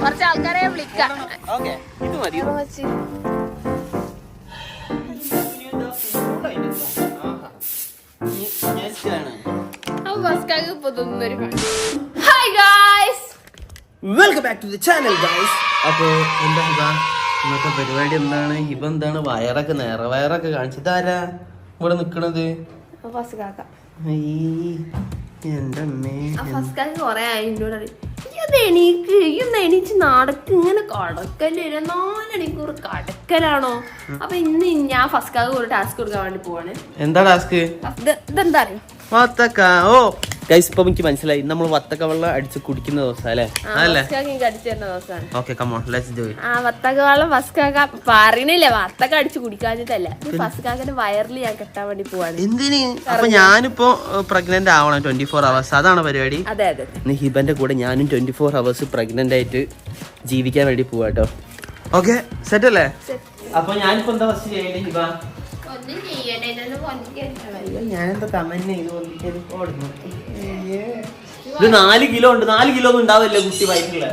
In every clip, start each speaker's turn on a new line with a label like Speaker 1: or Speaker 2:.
Speaker 1: കുറച്ച് ആൾക്കാരെ വിളിക്കാം.
Speaker 2: ഓക്കെ ഇത് മതി.
Speaker 1: Hi guys
Speaker 2: welcome back to the channel guys അപ്പോൾ എന്താ ഇന്നത്തെ പരിപാടി എന്താണ്? ഇപ്പൊ എന്താണ്? വയറൊക്കെ നേരെ വയറൊക്കെ കാണിച്ചിട്ടാരാ ഇവിടെ നിക്കണത്?
Speaker 1: എണീക്ക് ഈ ഒന്ന് എണീച്ച് നടക്ക് ഇങ്ങനെ കടക്കല്ലേ നാലണിക്കൂർ കടക്കലാണോ? അപ്പൊ ഇന്ന് ഞാൻ ഫസ്കാക്ക് ഒരു ടാസ്ക് കൊടുക്കാൻ വേണ്ടി പോവാണ്.
Speaker 2: എന്താ ടാസ്ക്
Speaker 1: ഇത് ഇതെന്താ അറിയോ?
Speaker 2: വത്തക്ക. ഓ. ഗൈസ് ഇപ്പൊ എനിക്ക് മനസ്സിലായി. നമ്മൾ വത്തക്ക വെള്ളം അടിച്ച് കുടിക്കുന്ന ദിവസം അല്ലേ? Okay come on let's do it
Speaker 1: ആ വത്തക്ക വെള്ളം ഫസ്കാക്ക പറയണില്ല. വത്തക്ക അടിച്ചു കുടിക്കാഞ്ഞിട്ടല്ല. ഇത് വയറിൽ ഞാൻ കെട്ടാൻ വേണ്ടി പോവാണ്.
Speaker 2: എന്തിന്? അപ്പൊ ഞാനിപ്പോ പ്രഗ്നന്റ് ആവണം. ട്വന്റി ഫോർ അവേഴ്സ് അതാണ് പരിപാടി.
Speaker 1: അതെ അതെ
Speaker 2: ഹിബന്റെ കൂടെ ഞാനും ട്വന്റി ഫോർ അവേഴ്സ് പ്രഗ്നന്റ് ആയിട്ട് ജീവിക്കാൻ വേണ്ടി പോവാട്ടോ ഓക്കെ സെറ്റ് അല്ലേ? അപ്പൊ ഞാനിപ്പോ എന്താ ഫസ്റ്റ് ചെയ്യണ്ടേ ഹിബ?
Speaker 1: ഒന്നും ഇതൊന്ന് കൊഞ്ചിക്കാൻ
Speaker 2: ഞാനെന്താ കമന്റ് ഇത് നാല് കിലോ ഉണ്ട്. നാല് കിലോ ഒന്നും ഉണ്ടാവില്ല കുട്ടി
Speaker 1: കിലോ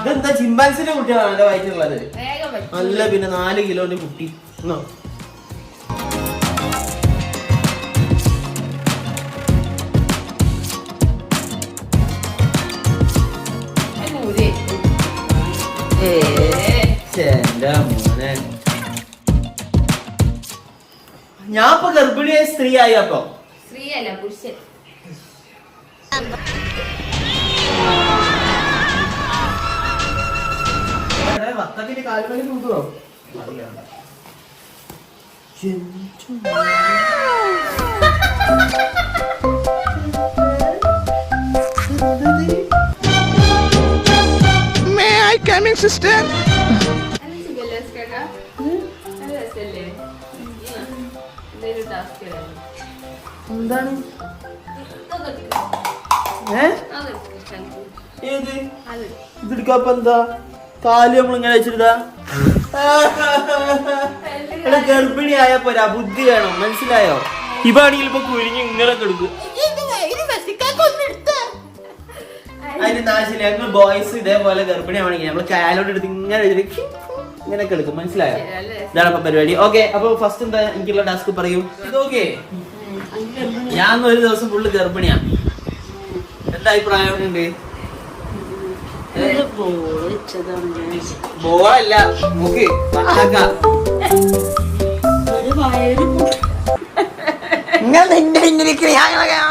Speaker 2: ഇതെന്താ ചിമ്പാൻസിന്റെ കുട്ടിയാണ് എന്റെ
Speaker 1: പറ്റും
Speaker 2: അല്ല പിന്നെ നാല് കിലോന്റെ കുട്ടി. ഞാൻ ഇപ്പൊ ഗർഭിണിയായ സ്ത്രീയായി അപ്പൊ.
Speaker 1: സ്ത്രീ അല്ല പുരുഷൻ
Speaker 2: വത്തക്കിന്റെ കാലുകളിൽ കൊണ്ടുവോ എന്താണ്? ഏത്? ഇതെടുക്കാപ്പ എന്താ? കാൽ നമ്മൾ ഇങ്ങനെ വെച്ചിരുതാ എടാ ഗർഭിണി ആയ പോരാ ബുദ്ധി വേണം മനസ്സിലായോ? ഇവാണെങ്കിൽ ഇപ്പൊ കുരുങ്ങി ഇങ്ങനെ കെടുക്കും അതിന് നാശില്ല ഞങ്ങൾ ബോയ്സ് ഇതേപോലെ ഗർഭിണി ആവണമെങ്കിൽ നമ്മൾ കാലോട് എടുത്ത് ഇങ്ങനെ വെച്ചിട്ട് ഇങ്ങനെ കിടക്കും മനസ്സിലായോ ഇതാണ് അപ്പൊ പരിപാടി. ഓക്കെ അപ്പൊ ഫസ്റ്റ് എന്താ എനിക്കുള്ള ടാസ്ക് പറയൂ. ഇതൊക്കെ ഓക്കെ ഞാൻ ഒരു ദിവസം ഫുള്ള് ഗർഭിണിയാ. എന്താ അഭിപ്രായം ഉണ്ട് ബോളല്ല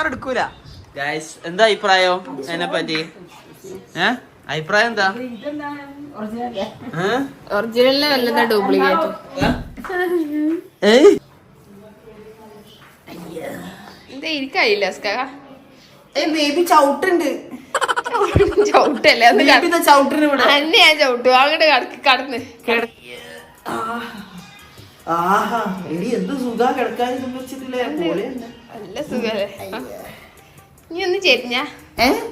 Speaker 2: എടുക്കൂല. Guys, എന്താ അഭിപ്രായം? എന്നെ പറ്റി ഏ? അഭിപ്രായം എന്താ?
Speaker 1: ഒറിജിനലിന് വല്ലതാ ഡ്യൂപ്ലിക്കേറ്റ്? എന്താ ഇരിക്കായില്ല
Speaker 2: baby ചവിട്ടുണ്ട്.
Speaker 1: ചവിട്ടല്ലേ. അന്നെ ഞാൻ ചവിട്ടു അങ്ങോട്ട് കടക്ക് കടന്ന്.
Speaker 2: ആഹാ. എടി എന്ത് സുഖാ കിടക്കാൻ.
Speaker 1: നല്ല സുഖല്ലേ. നീ ഒന്ന് ചെരിഞ്ഞ.
Speaker 2: എന്ത്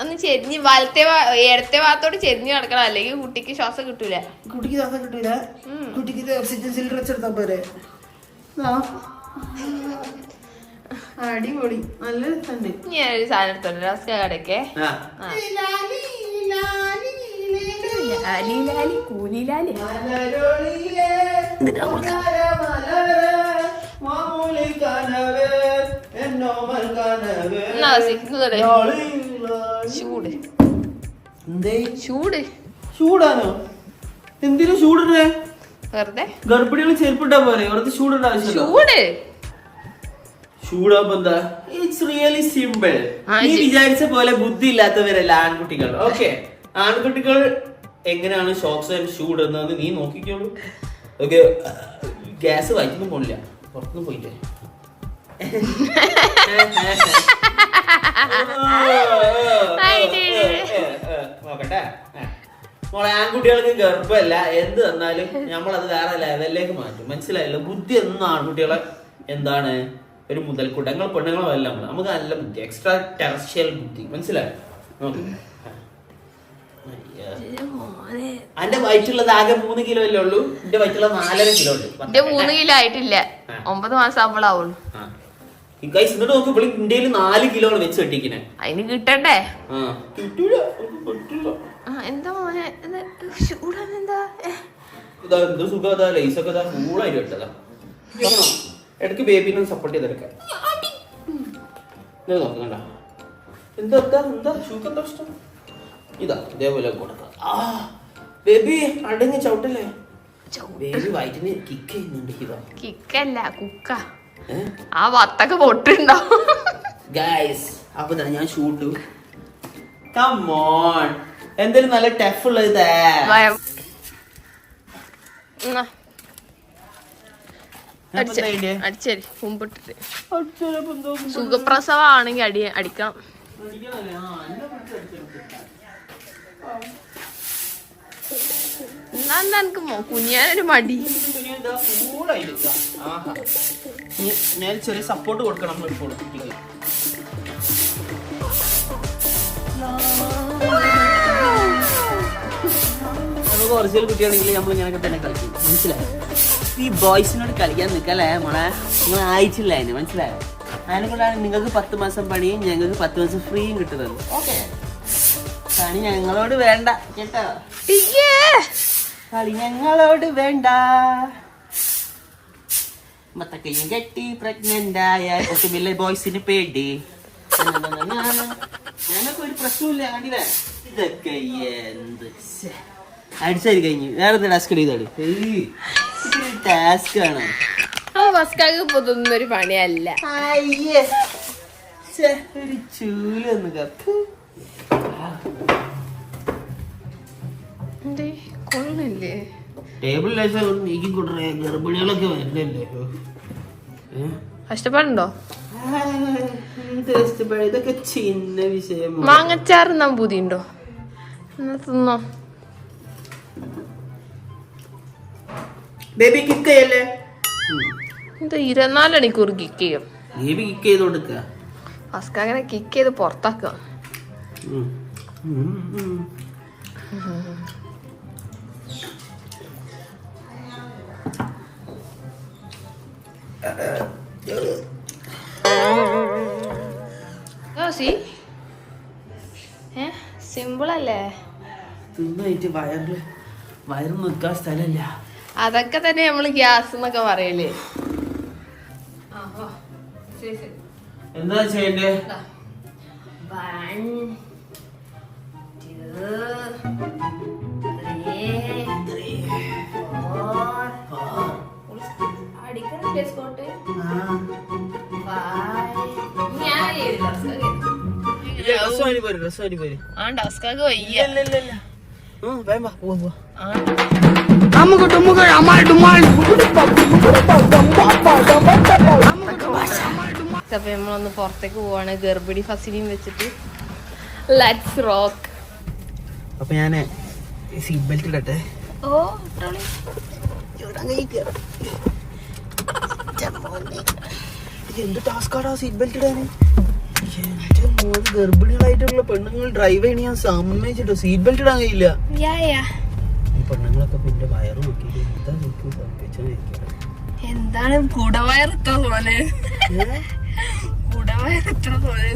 Speaker 1: ഒന്ന് ചെരിഞ്ഞ് വലത്തെ ഇടത്തെ ഭാഗത്തോട് ചെരിഞ്ഞ് കിടക്കണം അല്ലെങ്കിൽ കുട്ടിക്ക് ശ്വാസം കിട്ടൂല.
Speaker 2: കുട്ടിക്ക് ശ്വാസം കിട്ടൂല? കുട്ടിക്ക് ഓക്സിജൻ സിലിണ്ടർ വെച്ചെടുത്താ പോരെ. അടിപൊളി. നല്ല രസമുണ്ട്.
Speaker 1: ഞാൻ ഒരു സാധനം എടുത്തോണ്ട് റസ്ക കടക്കെ
Speaker 2: ആ.
Speaker 1: ലാലി ലാലി എന്നാ സി, ഇത് തൊട്.
Speaker 2: ലാളിലാ.
Speaker 1: ചൂട്. ചൂട്.
Speaker 2: ചൂടാനോ എന്തിനു ചൂടിടേ
Speaker 1: വെറുതെ?
Speaker 2: ഗർഭിണികൾ ചെരുപ്പിട്ടാ പോരെ. വെറുതെ ചൂടിട
Speaker 1: ചൂട്.
Speaker 2: ചൂടാകുമ്പോ എന്താ? ഇറ്റ്സ് റിയലി സിമ്പിൾ
Speaker 1: ഈ
Speaker 2: നീ വിചാരിച്ച പോലെ ബുദ്ധി ഇല്ലാത്തവരല്ല ആൺകുട്ടികൾ? ഓക്കെ ആൺകുട്ടികൾ എങ്ങനെയാണ് ഷോക്സ് ആൻഡ് ഷൂ ഇടുന്നത് നീ നോക്കിക്കോളൂ. ഓക്കെ ഗ്യാസ് വൈകുന്നു പോണില്ല. പുറത്തുനിന്ന് പോയില്ലേ? നോക്കട്ടെ. മോളെ ആൺകുട്ടികൾക്ക് ഗർഭമല്ല. എന്ത് തന്നാലും നമ്മളത് വേറെ ലെവലിലേക്ക് മാറ്റും. മനസ്സിലായല്ലോ? ബുദ്ധി എന്നും ആൺകുട്ടികളെ എന്താണ്? ഒരു മുതൽക്കൂട്ടം. ഞങ്ങൾ പെണ്ണുങ്ങളോ എല്ലാം നമുക്ക് നല്ല ബുദ്ധി. എക്സ്ട്രാ ടെറഷ്യൽ ബുദ്ധി. മനസ്സിലായോ. അന്റെ വയറ്റുള്ളത് ആകെ മൂന്ന് കിലോ അല്ലേ ഉള്ളൂ? എന്റെ വയറ്റുള്ളത് നാലര കിലോ ഉണ്ട്.
Speaker 1: മൂന്ന് കിലോ ആയിട്ടില്ല. ഒമ്പത് മാസം ആവുമ്പോളാവുള്ളൂ.
Speaker 2: ആ. ഗൈസ് എന്നിട്ട് നോക്ക് ഇവിടെ ഇന്ത്യയിൽ നാല് കിലോ ആണ് വെച്ച് കെട്ടിക്കണേ.
Speaker 1: അതിന് കിട്ടണ്ടേ? എന്താ മോനെ? എന്താ
Speaker 2: ഇതാ എന്ത് സുഖം അതാ ലൈസ് ഒക്കെ ഇതാ കൂളായിട്ട് ഇട്ടതാ. ഇടയ്ക്ക് ബേബിനെ സപ്പോർട്ട് ചെയ്തെടുക്കാം ഇത് നോക്ക് കണ്ട? എന്താ എന്താ എന്താ? ഷൂക്ക് എന്താ ഇഷ്ടം ഇതാ ഇതേപോലെ കൊടുക്കാം. ആ ബേബി അടങ്ങി ചവിട്ടല്ലേ? ബേബി വയറ്റിന് കിക്ക് ചെയ്യുന്നുണ്ട് ഇതാ.
Speaker 1: കിക്കല്ല കുക്ക. ആ വത്തൊക്കെ പൊട്ടുണ്ടോ?
Speaker 2: ഗൈസ് അപ്പൊ ഞാൻ ഷൂട്ട് എന്തൊരു നല്ല ടഫ് ഉള്ളത്?
Speaker 1: അടിച്ചേരി മുമ്പിട്ടിട്ട്
Speaker 2: എന്തോ
Speaker 1: സുഖപ്രസവാണെങ്കിൽ അടി അടിക്കണം.
Speaker 2: എന്നെ
Speaker 1: എനിക്ക് കുഞ്ഞാനൊരു മടി.
Speaker 2: ഞാൻ ചെറിയ സപ്പോർട്ട് കൊടുക്കണം നമ്മൾ ഇപ്പോൾ. നമുക്ക് ഒറിജിനൽ കുട്ടിയാണെങ്കിൽ നമ്മൾ ഇങ്ങനെയൊക്കെ തന്നെ കളിക്കും. മനസ്സിലായോ? ഈ ബോയ്സിനോട് കളിക്കാൻ നിൽക്കല്ലേ മോളെ? നിങ്ങൾ അയച്ചില്ല അതിന് മനസ്സിലായോ? അതിനെ കൊണ്ടാണ് നിങ്ങൾക്ക് പത്ത് മാസം പണിയും ഞങ്ങൾക്ക് പത്ത് മാസം ഫ്രീയും കിട്ടുന്നത്. ഓക്കെ. പണി ഞങ്ങളോട് വേണ്ട. കേട്ടോ. കളി ഞങ്ങളോട് വേണ്ട. മത്തക്കയ്യും കെട്ടി പ്രഗ്നന്റ് ആയ ഒട്ടുമില്ല ബോയ്സിന് പേടി ഞാനൊക്കെ ഒരു പ്രശ്നമില്ല കണ്ടില്ലേ ഇതൊക്കെ എന്ത് ശ്ശെ. കഴിഞ്ഞു വേറെ എന്താ ടാസ്ക് ചെയ്താണ് ടാസ്ക് ആണ്
Speaker 1: ഒരു പണിയല്ല
Speaker 2: ഒരു ചൂലൊന്ന് കപ്പ്
Speaker 1: കൊള്ളില്ലേ
Speaker 2: ടേബിൾ ലേശം നീക്കി കൊണ്ടുവരേ. ഗർഭിണികളൊക്കെ ഏഹ്
Speaker 1: കഷ്ടപ്പാടുണ്ടോ?
Speaker 2: ഇതൊക്കെ ചിന്ന വിഷയം
Speaker 1: മാങ്ങച്ചാർ എന്നാ ബുദ്ധിയുണ്ടോ എന്നാ തിന്നോ.
Speaker 2: ബേബി കിക്ക് ചെയ്യല്ലേ?
Speaker 1: ഇത് ഇരുപത്തിനാല് മണിക്കൂർ കിക്ക് ചെയ്യും.
Speaker 2: ബേബി കിക്ക് ചെയ്ത് കൊടുക്ക
Speaker 1: ബസ്കാങ്ങനെ കിക്ക് ചെയ്ത് പുറത്താക്കുക സി. ഏ സിമ്പിൾ അല്ലേ
Speaker 2: തിന്നായിട്ട് വയറിൽ വയറ് നിൽക്കാൻ സ്ഥലമില്ല.
Speaker 1: അതൊക്കെ തന്നെ നമ്മൾ ഗ്യാസ് എന്നൊക്കെ പറയല്ലേ
Speaker 2: എന്താ ചെയ്യണ്ടേ?
Speaker 1: വൺ two, അപ്പൊ നമ്മളൊന്ന് പുറത്തേക്ക് പോവാണ്. ഗർഭിണി ഫസിലിയും വെച്ചിട്ട്. ലെറ്റ്സ് റോക്ക്
Speaker 2: അപ്പൊ ഞാൻ സീറ്റ് ബെൽറ്റ് ഇടട്ടെ.
Speaker 1: ഓ.
Speaker 2: ഇത് എന്ത് ടാസ്കാടാ സീറ്റ് ബെൽറ്റ് ഇടാന് എന്റെ മോന് ഗർഭിണികളായിട്ടുള്ള പെണ്ണുങ്ങൾ ഡ്രൈവ് ചെയ്യണ ഞാൻ സമ്മതിച്ചിട്ടോ. സീറ്റ് ബെൽറ്റ് ഇടാൻ കഴിയില്ല. പെണ്ണുങ്ങളൊക്കെ പിന്നെ വയറ് നോക്കിയിട്ട് എന്താ നോക്കി സംഭവിച്ചോന്നിരിക്കും
Speaker 1: എന്താണ് കുടവയർ ഇത്ര പോലെ? കുടവയർ ഇത്ര പോലെ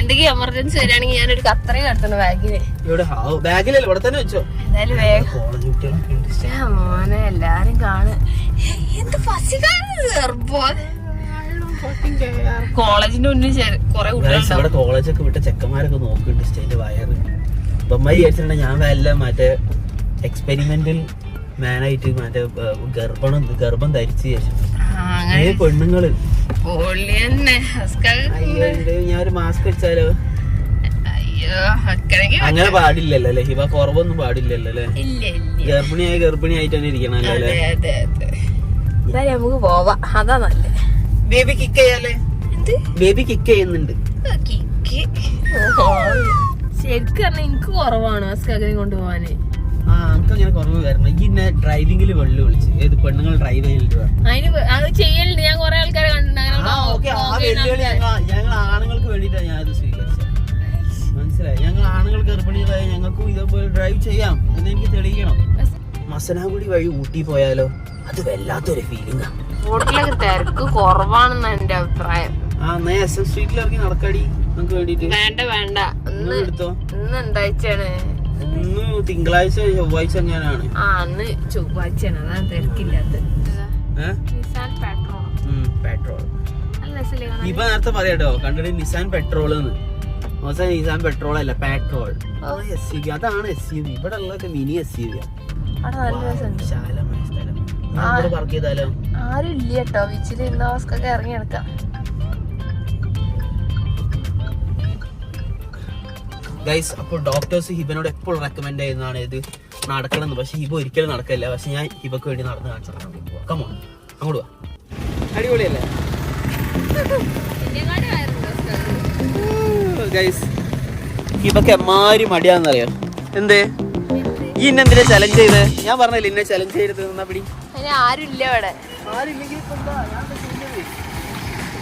Speaker 1: എന്തെങ്കിലും എമർജൻസി വരികയാണെങ്കിൽ ഞാനൊരു കത്രയും കടത്തണം ബാഗിന്
Speaker 2: ഇവിടെ ബാഗിലല്ലേ? ഇവിടെ തന്നെ വെച്ചോ.
Speaker 1: എന്തായാലും മോനെ എല്ലാരും കാണും. എന്ത് കോളേജിന്റെ മുന്നിൽ കൊറേ
Speaker 2: ഇവിടെ കോളേജൊക്കെ വിട്ട ചെക്കന്മാരൊക്കെ നോക്കുന്നുണ്ട് സ്റ്റേറ്റ് വയറ്. അമ്മ വിചാരിച്ചിട്ടുണ്ട് ഞാൻ വല്ല മറ്റേ എക്സ്പെരിമെന്റൽ മാനായിട്ട് മറ്റേ ഗർഭണം ഗർഭം ധരിച്ച് ഏ പെണ്ണുങ്ങൾ? ഞാൻ ഒരു മാസ്ക് വെച്ചാലോ അങ്ങനെ പാടില്ലല്ലോ അല്ലെ? ഹിവ കുറവൊന്നും പാടില്ലല്ലോ അല്ലെ? ഗർഭിണിയായി ഗർഭിണിയായിട്ട് തന്നെ ഇരിക്കണല്ലോ അല്ലേ?
Speaker 1: എന്തായാലും നമുക്ക് പോവാം. അതാ നല്ലത്
Speaker 2: ബേബി കിക്ക് ചെയ്യാല്ലേ?
Speaker 1: എന്ത്?
Speaker 2: ബേബി കിക്ക് ചെയ്യുന്നുണ്ട്.
Speaker 1: കിക്ക് ശരിക്കും പറഞ്ഞാൽ എനിക്ക് കുറവാണ് കൊണ്ടുപോവാന്
Speaker 2: ആ എനിക്ക് അങ്ങനെ കുറവ് ഡ്രൈവിംഗിൽ വെള്ളി വിളിച്ച്. ഏത് പെണ്ണുങ്ങൾ ഡ്രൈവ് ചെയ്തിട്ട് വേണം
Speaker 1: അതിന് അത് ചെയ്യലുണ്ട്. ഞാൻ കൊറേ ആൾക്കാരെ
Speaker 2: ഞങ്ങൾ ആണുങ്ങൾക്ക് വേണ്ടിയിട്ടാണ് ഞാൻ സ്വീകരിച്ചത്. മനസ്സിലായി? ഞങ്ങൾ ആണുങ്ങൾ ഗർഭിണികളായി ഞങ്ങൾക്കും ഇതേപോലെ ഡ്രൈവ് ചെയ്യാം. എന്ന് എനിക്ക് തെളിയിക്കണം. മസനാഗുടി വഴി ഊട്ടി പോയാലോ? അത് വല്ലാത്തൊരു ഫീലിംഗ്
Speaker 1: റോഡിലൊക്കെ തിരക്ക് കുറവാണെന്ന് എന്റെ അഭിപ്രായം.
Speaker 2: ആ എന്നാ എസ് എം സ്ട്രീറ്റിൽ ഇറങ്ങി നടക്കടി നമുക്ക് വേണ്ടിട്ട്.
Speaker 1: വേണ്ട വേണ്ട. ഇന്ന്
Speaker 2: എടുത്തോ?
Speaker 1: ഇന്ന് എന്താഴ്ചയാണ്?
Speaker 2: ഇന്ന് തിങ്കളാഴ്ച ചൊവ്വാഴ്ച എങ്ങനെയാണ്
Speaker 1: ആ അന്ന് ചൊവ്വാഴ്ചയാണ്. അതാണ് തിരക്കില്ലാത്തത്. പെട്രോൾ
Speaker 2: ഇപ്പൊ നേരത്തെ പറയാട്ടോ കണ്ടിട്ട് നിസാൻ പെട്രോൾ എന്ന് നിസാൻ പെട്രോൾ. അല്ല പെട്രോൾ അതാണ് എസ് യു വി ഇവിടെ ഉള്ളതൊക്കെ മിനി എസ് യു വി
Speaker 1: അവിടെ നല്ല രസമുണ്ട്. ആരും ഇല്ല കേട്ടോ ബീച്ചിൽ ഇന്ന് ഹോസ്കൊക്കെ ഇറങ്ങി എടുക്കാം
Speaker 2: ഗൈസ് അപ്പോൾ ഡോക്ടേഴ്സ് ഹിബനോട് എപ്പോഴും റെക്കമെൻഡ് ചെയ്യുന്നതാണ് ഇത് നടക്കണം എന്ന് പക്ഷെ ഹിബ ഒരിക്കലും നടക്കില്ല. പക്ഷെ ഞാൻ ഹിബക്ക് വേണ്ടി നടന്ന് കാണിച്ചു കമോ അങ്ങോട്ട് വാ. അടിപൊളിയല്ലേ? ഗൈസ് ഹിബക്ക് എമ്മാരി മടിയാന്നറിയാം എന്തേ? ഈ ഇന്നെന്തിനാ ചലഞ്ച് ചെയ്ത്? ഞാൻ പറഞ്ഞില്ല ഇന്നെ ചലഞ്ച് ചെയ്തത് എന്നാ പിടി?
Speaker 1: അതിന് ആരും ഇല്ല ഇവിടെ?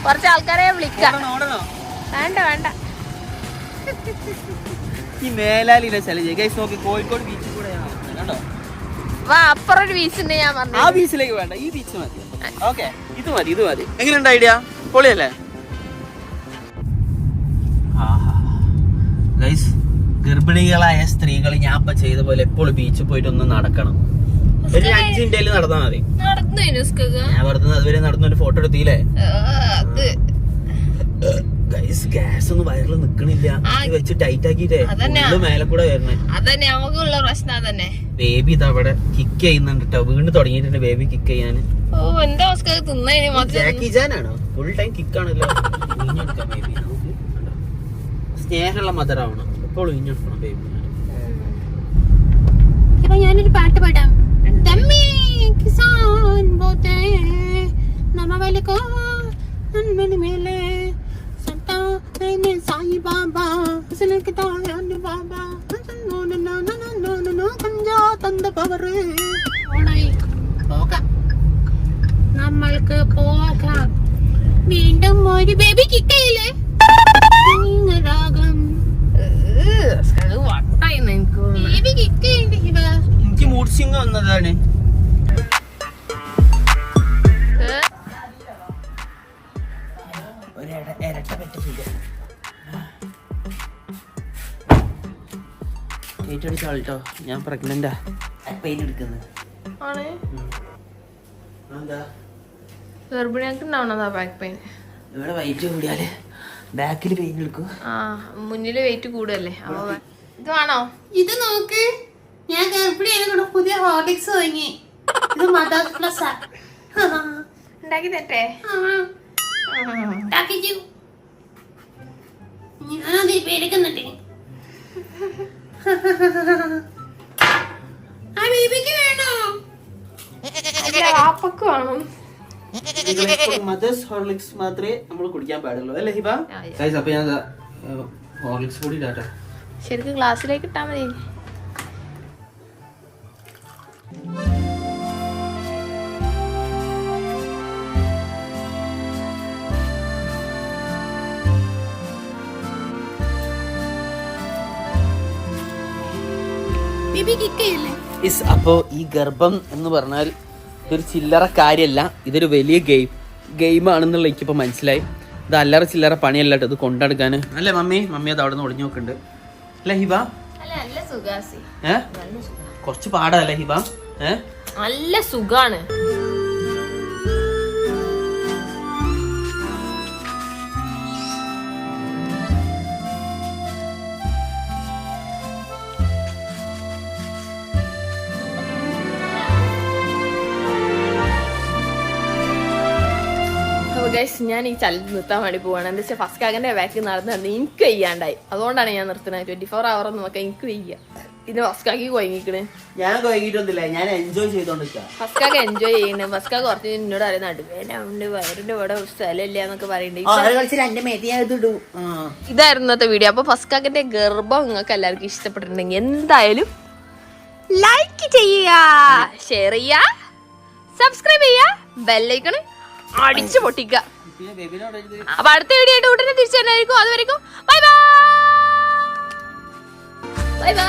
Speaker 1: കുറച്ച് ആൾക്കാരെ വിളിക്കാം? വേണ്ട വേണ്ട.
Speaker 2: ഈ മേലാലിനെ ചലഞ്ച് ഗൈസ് നോക്കി കോഴിക്കോട് ബീച്ചിൽ കൂടെ
Speaker 1: വാ അപ്പുറം ഒരു ബീച്ച് ഉണ്ട് ഞാൻ
Speaker 2: ആ
Speaker 1: പറഞ്ഞു
Speaker 2: ബീച്ചിലേക്ക് വേണ്ട ഈ ബീച്ച് മതി. ഓക്കെ ഇത് മതി ഇത് മതി. എങ്ങനെയുണ്ട് ഐഡിയ പൊളിയല്ലേ? ഗൈസ് ഗർഭിണികളായ സ്ത്രീകൾ ഞാൻ ഇപ്പൊ ചെയ്ത പോലെ എപ്പോഴും ബീച്ചിൽ പോയിട്ട് ഒന്ന് നടക്കണം ഒരു അഞ്ച് നടന്നാ മതി.
Speaker 1: നടന്നു നുസ്കൊക്കെ
Speaker 2: ഞാൻ വെറുതെ അതുവരെ നടന്ന ഒരു ഫോട്ടോ എടുത്തില്ലേ ഗൈസ് ഗ്യാസ് ഒന്നും വയറിൽ നിക്കണില്ല. വെച്ച് ടൈറ്റ് ആക്കിട്ടേ മേലെ കൂടെ വരണേ.
Speaker 1: അതന്നെ നമുക്കുള്ള പ്രശ്നം
Speaker 2: ബേബി ഇതാ അവിടെ കിക്ക് ചെയ്യുന്നുണ്ട് കേട്ടോ വീണ്ടും തുടങ്ങിയിട്ടുണ്ട് ബേബി കിക്ക് ചെയ്യാൻ.
Speaker 1: ഓ എന്താ മാത്രം
Speaker 2: ജാക്കി ഫുൾ ടൈം കിക്കാണല്ലോ നമുക്ക് കണ്ടോ? സ്നേഹമുള്ള മദറാവണം എപ്പോഴും ഇഞ്ഞെടുക്കണം ബേബി
Speaker 1: ഞാനൊരു പാട്ട് പാടാം.
Speaker 2: ഇര- ഇരട്ട പെറ്റ സുഖം. ഏറ്റെടുത്ത ഞാൻ പ്രഗ്നന്റാ പെയിൻ എടുക്കുന്നത്
Speaker 1: ആണ്.
Speaker 2: എന്താ
Speaker 1: ഗർഭിണിയാൾക്ക് ഉണ്ടാവണതാ ബാക്ക് പെയിൻ
Speaker 2: ഇവിടെ വൈറ്റ് കൂടിയാൽ ബാക്കിൽ പെയിൻ എടുക്കും.
Speaker 1: ആ മുന്നിൽ വെയിറ്റ് കൂടുതലല്ലേ? അപ്പൊ ഇത് വേണോ?
Speaker 3: ഇത് നോക്ക്. ഞാൻ ഗർഭിണിയാണ് കൊണ്ട് പുതിയ ഹോർലിക്സ് വാങ്ങി. ഇത് മദാസ് പ്ലസ്
Speaker 1: ഉണ്ടാക്കി തരട്ടെ?
Speaker 3: ഞാനത് പേടിക്കുന്നുണ്ട് ആ ബേബിക്ക് വേണോ?
Speaker 1: അല്ല വാപ്പക്ക് വേണം.
Speaker 2: മദേഴ്സ് ഹോർലിക്സ് മാത്രമേ നമ്മൾ കുടിക്കാൻ പാടുള്ളൂ. അല്ലേ ഹിബ. അപ്പൊ ഞാൻ ഹോർലിക്സ് കൂടി
Speaker 1: ശരിക്കും ഗ്ലാസ്സിലേക്ക് ഇട്ടാ മതി
Speaker 2: ഇസ് അപ്പോ ഈ ഗർഭം എന്ന് പറഞ്ഞാൽ ഇതൊരു ചില്ലറ കാര്യമല്ല ഇതൊരു വലിയ ഗെയിം. ഗെയിം ആണെന്നുള്ള എനിക്കിപ്പോ മനസ്സിലായി. ഇത് അല്ലറ ചില്ലറ പണിയല്ല കേട്ടോ ഇത് കൊണ്ടെടുക്കാൻ അല്ലേ മമ്മി? മമ്മി അത് അവിടെ നിന്ന് ഒളിഞ്ഞു നോക്കുന്നുണ്ട്. അല്ലേ ഹിബ?
Speaker 1: അല്ല
Speaker 2: കുറച്ച് പാടല്ലേ ഹിബ?
Speaker 1: നല്ല സുഖാണ്. ഞാൻ ഈ ചലഞ്ച് നിർത്താൻ വേണ്ടി പോവാണ്. എന്താ വെച്ചാൽ ഫസ്റ്റ് കാകന്റെ ബാക്കിൽ നടന്ന് എനിക്ക് വയ്യാണ്ടായി. അതുകൊണ്ടാണ് ഞാൻ നിർത്തുന്നത്. ട്വന്റി ഫോർ അവർ നോക്കാൻ എനിക്ക് വയ്യ. കൊയങ്ങിക്കണ്.
Speaker 2: ഞാൻ ഞാൻ എൻജോയ് ചെയ്തോണ്ടിരിക്കാം
Speaker 1: ഫസ്കാക്ക് എൻജോയ് ചെയ്യുന്നു കുറച്ച് എന്നോട് അറിയാം വയറിന്റെ ഇവിടെ സ്ഥലമില്ല എന്നൊക്കെ ഇതായിരുന്നു ഇന്നത്തെ വീഡിയോ അപ്പൊ ഫസ്കാക്കിന്റെ ഗർഭം നിങ്ങൾക്ക് എല്ലാവർക്കും ഇഷ്ടപ്പെട്ടിട്ടുണ്ടെങ്കിൽ എന്തായാലും ലൈക്ക് ചെയ്യുക. ഷെയർ ചെയ്യുക. സബ്സ്ക്രൈബ് ചെയ്യുക. ബെല്ലൈക്കണ് അടിച്ചു പൊട്ടിക്കുക.
Speaker 2: പിന്നെ
Speaker 1: അപ്പൊ അടുത്ത വീഡിയോ ആയിട്ട് ഉടനെ തിരിച്ചു തന്നെയായിരിക്കും അതുവരെയും ബൈ ബൈ 拜
Speaker 2: 拜。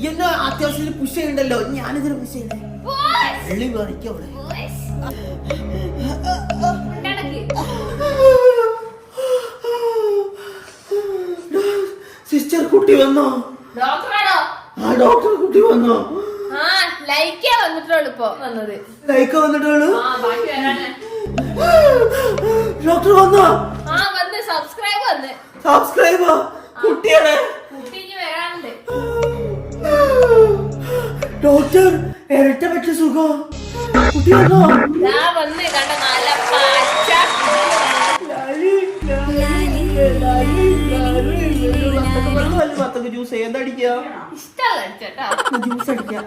Speaker 2: ഇയെന്നെ അത്യാവശ്യത്തിൽ പുഷ് ചെയ്യണ്ടല്ലോ. ഞാനിതിന് പുഷ് ചെയ്യണേ
Speaker 1: എള്ളി പറിക്കവിടെ
Speaker 2: സിസ്റ്റർ കുട്ടി വന്നോ? ഡോക്ടർ കുട്ടി വന്നോ?
Speaker 1: ആ ലൈക്കാ വന്നിട്ടുള്ളൂ ഇപ്പൊ വന്നത്.
Speaker 2: ലൈക്ക് വന്നിട്ടുള്ളൂ?
Speaker 1: ആ ബാക്കി വരാണ്
Speaker 2: ഡോക്ടർ വന്നോ?
Speaker 1: ആ വന്ന് സബ്സ്ക്രൈബ് വന്ന്.
Speaker 2: കുട്ടിയാണ്
Speaker 1: കുട്ടി ഇനി വരാനുണ്ട്.
Speaker 2: ഡോക്ടർ ഇരട്ട പറ്റ സുഖം. കുട്ടി വന്നോ?
Speaker 1: ദാ വന്ന് കണ്ട നല്ല
Speaker 2: ജ്യൂസ് ഏതടിക്കാ
Speaker 1: ഇഷ്ടമല്ല
Speaker 2: ജ്യൂസ് അടിക്കാം